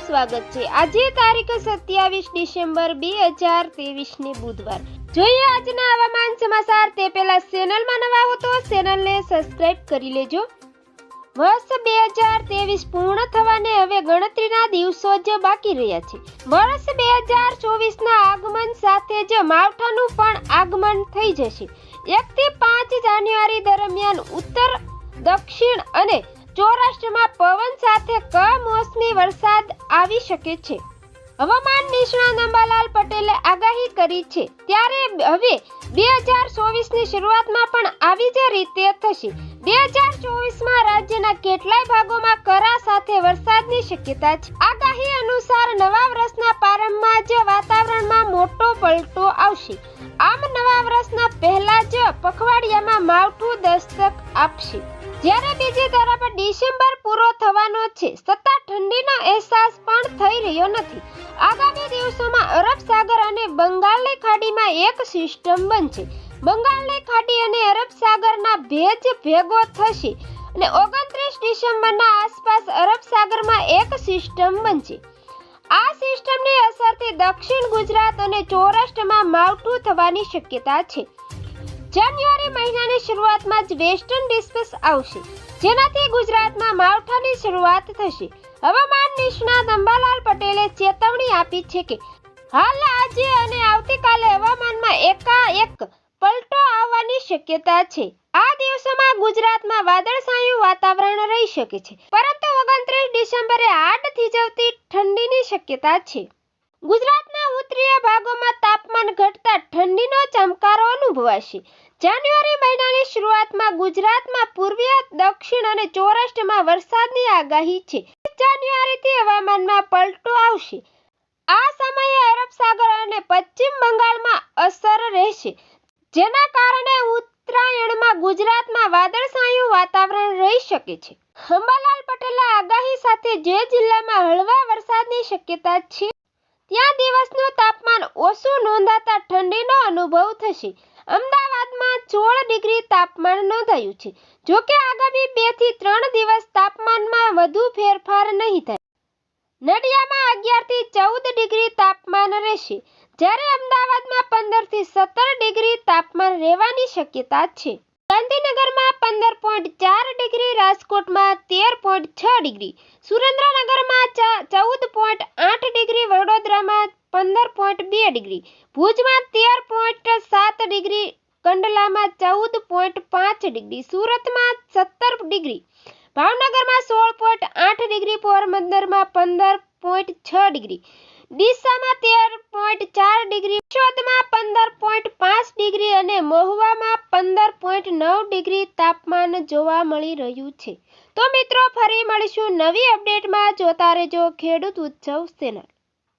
આપનું સ્વાગત છે. આજે તારીખ સત્યાવીસ ડિસેમ્બર બે હજાર ને બુધવાર. જોઈએ આજના હવામાન સમાચાર. તે પહેલા ચેનલમાં નવા હો તો ચેનલને સબસ્ક્રાઇબ કરી લેજો. વર્ષ બે હજાર ત્રેવીસ પૂર્ણ થવાને હવે ગણતરીના દિવસો જ બાકી રહ્યા છે. વર્ષ બે હજાર ચોવીસના આગમન સાથે જ માવઠાનું પણ આગમન થઈ જશે. એકથી પાંચ જાન્યુઆરી દરમિયાન ઉત્તર, દક્ષિણ અને સૌરાષ્ટ્રમાં પવન સાથે કમોસમી વરસાદ આવી શકે છે. હવામાન નિષ્ણાત અંબાલાલ પટેલે આગાહી કરી છે. ત્યારે હવે બે હજાર ચોવીસની શરૂઆતમાં પણ આવી જ રીતે થશે. બે હજાર ચોવીસમાં રાજ્યના કેટલાય ભાગોમાં કરા સાથે વરસાદની શક્યતા છે. આગાહી અનુસાર નવા વર્ષના પ્રારંભમાં જ વાતાવરણમાં મોટો પલટો આવશે. આમ નવા વર્ષના પહેલા પખવાડિયામાં માવઠું દસ્તક આપશે. જ્યારે બીજી તરફ ડિસેમ્બર પૂરો થવાનો છે, સત્તા ઠંડીનો અહેસાસ પણ થઈ રહ્યો નથી. આગામી દિવસોમાં અરબ સાગર અને બંગાળની ખાડીમાં એક સિસ્ટમ બનશે. બંગાળની ખાડી અને અરબ સાગરના ભેજ ભેગો થશે અને ઓગણત્રીસ ડિસેમ્બરના આસપાસ અરબ સાગરમાં એક સિસ્ટમ બનશે. આ સિસ્ટમની અસરથી દક્ષિણ ગુજરાત અને સૌરાષ્ટ્રમાં માવઠું થવાની શક્યતા છે. જાન્યુઆરી મહિનાની શરૂઆતમાં જ વેસ્ટર્ન ડિસ્ટર્બન્સ આવશે. જેનાથી ગુજરાતમાં માવઠાની શરૂઆત થશે. હવામાન નિષ્ણાત અંબાલાલ પટેલે ચેતવણી આપી છે કે, હાલ આજે અને આવતીકાલે હવામાનમાં એકાએક પલટો આવવાની શક્યતા છે. આ દિવસોમાં ગુજરાતમાં વાદળછાયું વાતાવરણ રહી શકે છે. પરંતુ ઓગણત્રીસ ડિસેમ્બરે આઠ થીજવતી ઠંડીની શક્યતા છે. ગુજરાતના ઉત્તરીય ભાગોમાં તાપમાન ઘટતા ઠંડીનો ચમકારો અનુભવાશે. જાન્યુઆરી મહિનાની શરૂઆતમાં ગુજરાતમાં પૂર્વીય દક્ષિણ અને સૌરાષ્ટ્રમાં વરસાદની આગાહી છે. જાન્યુઆરીથી હવામાનમાં પલટો આવશે. આ સમયે અરબ સાગર અને પશ્ચિમ બંગાળમાં અસર રહેશે. જેના કારણે ઉત્તરાયણમાં ગુજરાતમાં વાદળછાયું વાતાવરણ રહી શકે છે. અંબાલાલ પટેલ આગાહી સાથે જે જિલ્લામાં હળવા વરસાદની શક્યતા છે ત્યાં દિવસનું તાપમાન ઓછું નોંધાતા ઠંડીનો અનુભવ થશે. અમદાવાદમાં સોળ ડિગ્રી તાપમાન નોંધાયું છે. જો કે આગામી બેથી ત્રણ દિવસ તાપમાનમાં વધુ ફેરફાર નહીં થાય. નડિયામાં અગિયારથી ચૌદ ડિગ્રી તાપમાન રહેશે. જ્યારે અમદાવાદમાં પંદરથી સત્તર ડિગ્રી તાપમાન રહેવાની શક્યતા છે. ગાંધીનગરમાં પંદર પોઈન્ટ ચાર ડિગ્રી, રાજકોટમાં તેર પોઈન્ટ છ ડિગ્રી, સુરેન્દ્રનગરમાં ચૌદ પોઈન્ટ આઠ ડિગ્રી વડોદરામાં પંદર પોઈન્ટ બે ડિગ્રી. ભુજમાં તેર પોઈન્ટ સાત ડિગ્રી, કંડલામાં ચૌદ પોઈન્ટ પાંચ ડિગ્રી, સુરતમાં સત્તર ડિગ્રી, ભાવનગરમાં સોળ પોઈન્ટ આઠ ડિગ્રી, પોરબંદરમાં પંદર પોઈન્ટ છ ડિગ્રી, ડીસામાં તેર પોઈન્ટ ચાર ડિગ્રી શોધમાં પંદર પોઈન્ટ પાંચ ડિગ્રી અને મહુવામાં પંદર પોઈન્ટ નવ ડિગ્રી તાપમાન જોવા મળી રહ્યું છે. તો મિત્રો, ફરી મળીશું નવી અપડેટમાં. જોતા રહેજો ખેડૂત ઉત્સવ ચેનલ.